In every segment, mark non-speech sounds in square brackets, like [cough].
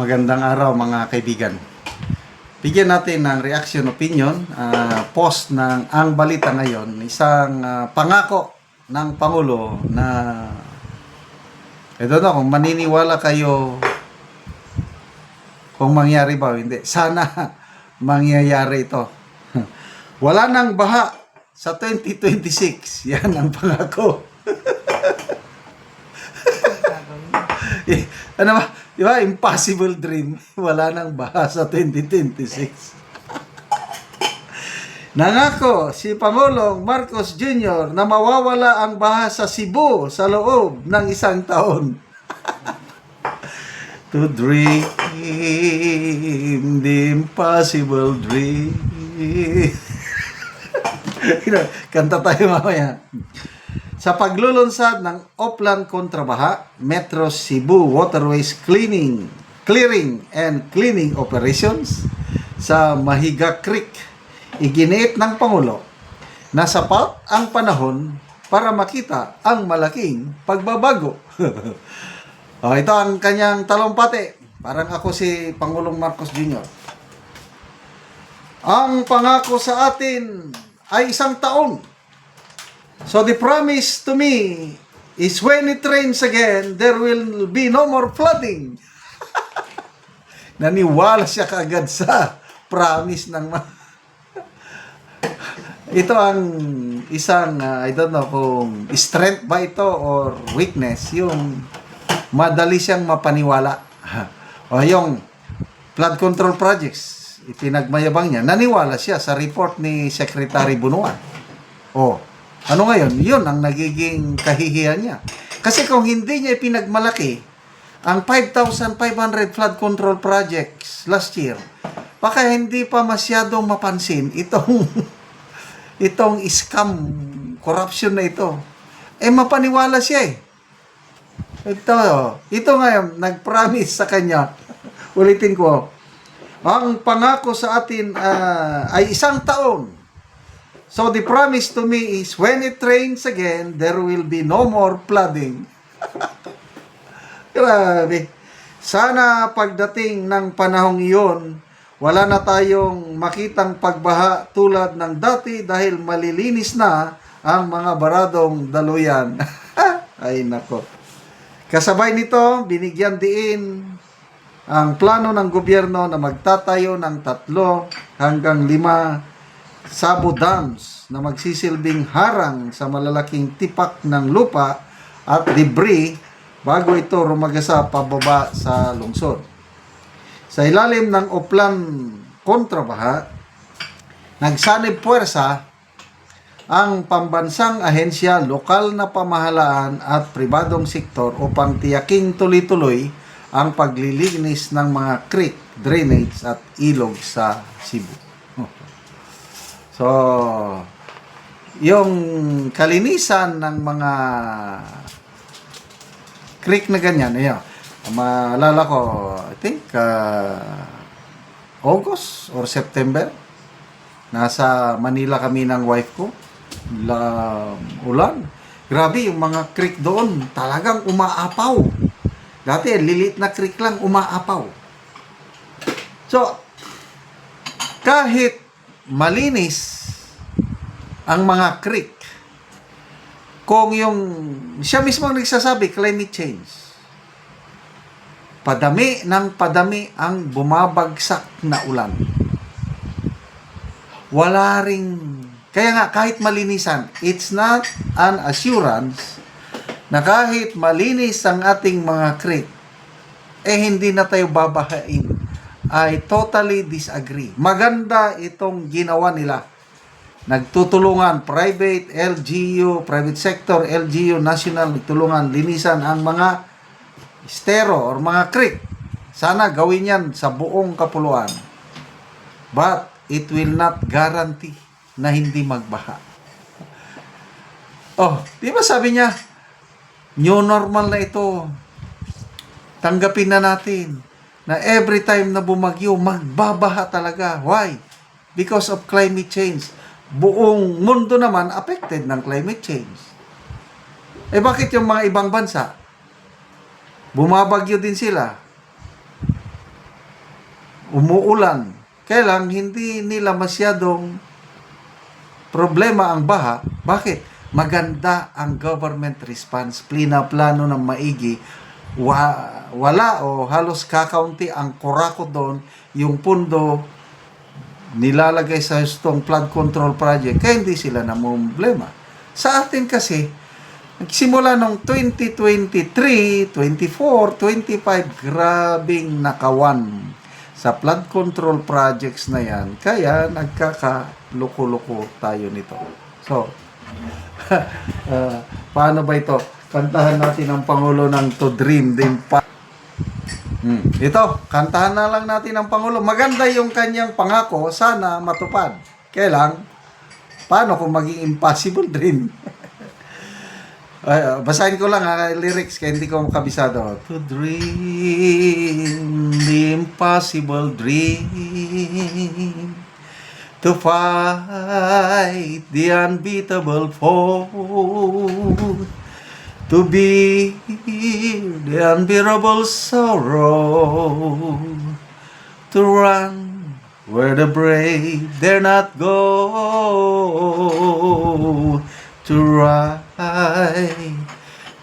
Magandang araw mga kaibigan. Bigyan natin ng reaction opinion, ah, post ng Ang Balita ngayon, isang ah, pangako ng Pangulo na ito na kung maniniwala kayo kung mangyari ba o hindi. Sana [laughs] mangyayari ito. [laughs] Wala nang baha sa 2026. [laughs] Yan ang pangako. Eh, ano ba? Di? Impossible dream. [laughs] Wala nang baha sa 2026. Nangako si Pangulong Marcos Jr. na mawawala ang baha sa Cebu sa loob ng isang taon. [laughs] to dream the impossible dream. [laughs] Kanta tayo mamaya. Sa paglulunsad ng Oplan Kontrabaha, Metro Cebu Waterways Cleaning, Clearing and Cleaning Operations sa Mahiga Creek, iginiit ng Pangulo na sapat ang panahon para makita ang malaking pagbabago. [laughs] oh, ito ang kanyang talumpati. Parang ako si Pangulong Marcos Jr. Ang pangako sa atin ay isang taon So the promise to me is when it rains again, there will be no more flooding. [laughs] Naniwala siya kaagad sa promise ng ma- [laughs] Ito ang isang, uh, I don't know kung strength ba ito or weakness, yung madali siyang mapaniwala. [laughs] o yung flood control projects, ipinagmayabang niya, naniwala siya sa report ni Secretary Bunuan. O, ano ngayon? Yun ang nagiging kahihiyan niya. Kasi kung hindi niya ipinagmalaki ang 5,500 flood control projects last year, baka hindi pa masyadong mapansin itong [laughs] itong scam corruption na ito. Eh mapaniwala siya eh. Ito, ito ngayon, nag-promise sa kanya, [laughs] ulitin ko, ang pangako sa atin ah, ay isang taon So the promise to me is when it rains again, there will be no more flooding. [laughs] Grabe. Sana pagdating ng panahong iyon, wala na tayong makitang pagbaha tulad ng dati dahil malilinis na ang mga baradong daluyan. [laughs] Ay nako. Kasabay nito, binigyan diin ang plano ng gobyerno na magtatayo ng tatlo hanggang lima Sabo Dams na magsisilbing harang sa malalaking tipak ng lupa at debris bago ito rumagasa pababa sa lungsod. Sa ilalim ng Oplan kontrabaha, nagsanib puwersa ang pambansang ahensya, lokal na pamahalaan at pribadong sektor upang tiyaking tuloy-tuloy ang paglilinis ng mga creek, drainage at ilog sa Cebu. So, yung kalinisan ng mga creek na ganyan, ayun, maalala ko, I think, uh, August or September, nasa Manila kami ng wife ko, la, ulan. Grabe, yung mga creek doon, talagang umaapaw. Dati, lilit na creek lang, umaapaw. So, kahit malinis ang mga creek, kung yung, siya mismo ang nagsasabi, climate change, padami ng padami ang bumabagsak na ulan. Wala ring, kaya nga kahit malinisan, it's not an assurance na kahit malinis ang ating mga creek, eh hindi na tayo babahain. I totally disagree. Maganda itong ginawa nila nagtutulungan private LGU, private sector LGU, national nagtulungan linisan ang mga estero or mga creek. Sana gawin yan sa buong kapuluan. But it will not guarantee na hindi magbaha. Oh, di ba sabi niya, new normal na ito. Tanggapin na natin na every time na bumagyo, magbabaha talaga. Why? Because of climate change buong mundo naman affected ng climate change. Eh bakit yung mga ibang bansa? Bumabagyo din sila. umuulan. Kaya hindi nila masyadong problema ang baha. Bakit? Maganda ang government response. Plina-plano ng maigi. Wa- wala o halos kakaunti ang kurako doon. Yung pundo nilalagay sa hustong flood control project. Kaya hindi sila namumblema. Sa atin kasi, Nagsimula nung 2023, 24, 25, grabing nakawan sa flood control projects na yan. Kaya nagkakaluko-luko tayo nito. So, ah, [laughs] paano ba ito? Kantahan natin ang Pangulo ng To Dream Din Pa. Hmm. Ito, kantahan na lang natin ang Pangulo. Maganda yung kanyang pangako, sana matupad. Kaya lang, paano kung maging impossible [laughs] dream? Ah, basahin ko lang ha, lyrics kaya hindi ko kabisado. To dream the impossible dream To fight the unbeatable foe To be the unbearable sorrow To run where the brave dare not go to right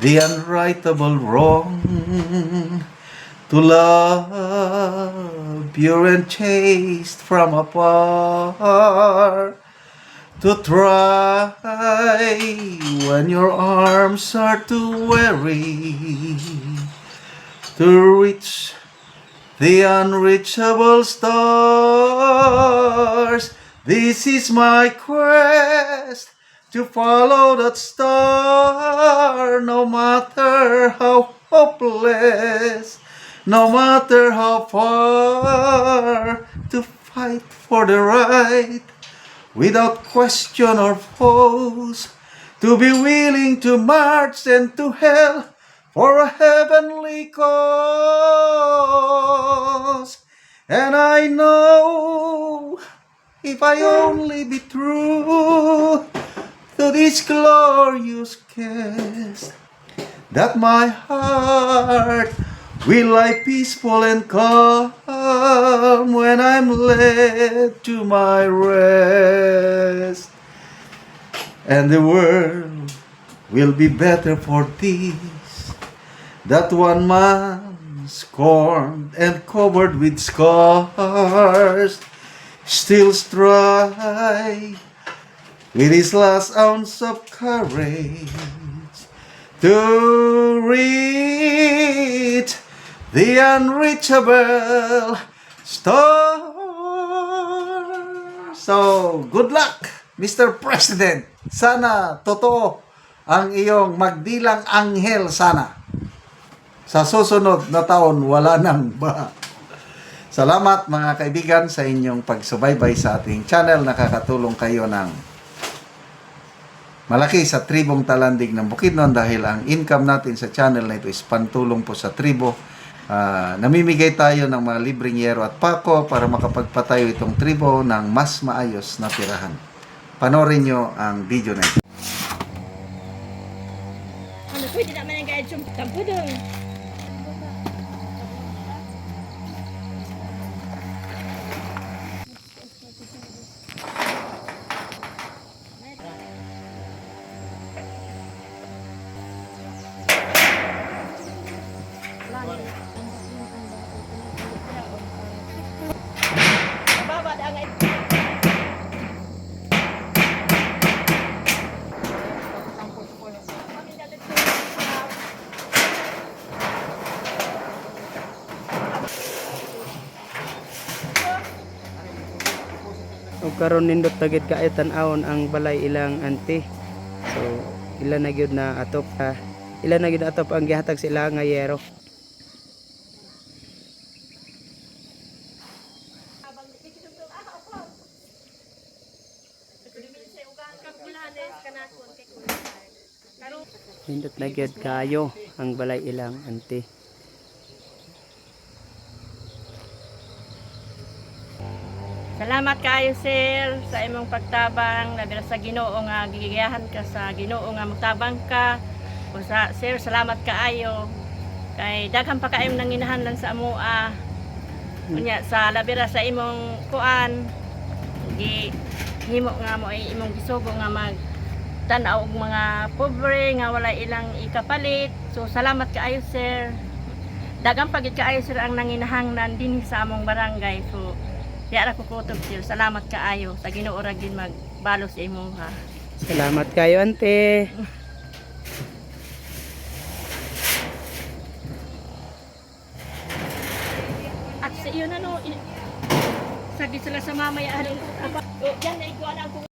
the unrightable wrong, to love pure and chaste from afar, to try when your arms are too weary, to reach the unreachable stars. This is my quest to follow that star, no matter how hopeless, no matter how far, to fight for the right without question or pause, to be willing to march and to hell for a heavenly cause. And I know if I only be true to this glorious quest, that my heart will lie peaceful and calm when I'm led to my rest. And the world will be better for this, that one man scorned and covered with scars still strive with his last ounce of courage to reach the unreachable star. So, good luck, Mr. President. Sana totoo ang iyong magdilang anghel sana. Sa susunod na taon, wala nang ba. Salamat mga kaibigan sa inyong pagsubaybay sa ating channel. Nakakatulong kayo ng malaki sa tribong talandig ng Bukidnon dahil ang income natin sa channel na ito is pantulong po sa tribo. Ah, namimigay tayo ng mga libreng yero at pako para makapagpatayo itong tribo ng mas maayos na tirahan. Panorin nyo ang video na ito. Ano, pwede naman ang guide yung tampo doon. Ug karon nindot tagit ka tan-awon ang balay ilang ante so ila na gyud na atop ah, ila na gyud atop ang gihatag sa ila nga yero nindot na gyud kayo ang balay ilang ante Salamat kaayo sir sa imong pagtabang labi sa Ginoo nga gigiyahan ka sa Ginoo nga magtabang ka. O sa sir salamat kaayo kay daghan pa kaayong nanginahanglan sa amoa. Unya sa labira sa imong kuan gi himo nga mo ay imong gisugo nga mag tan-aw og mga pobre nga wala ilang ikapalit. So salamat kaayo sir. Dagang pagit kaayo sir ang nanginahanglan din sa among barangay. So diya ra ko kutob sir. Salamat kaayo sa Ginoo ra gid magbalo sa imo ha. Salamat kayo, ante. At sa iyo na no, sabi sila sa mamaya, ano, yan na ikuha na ako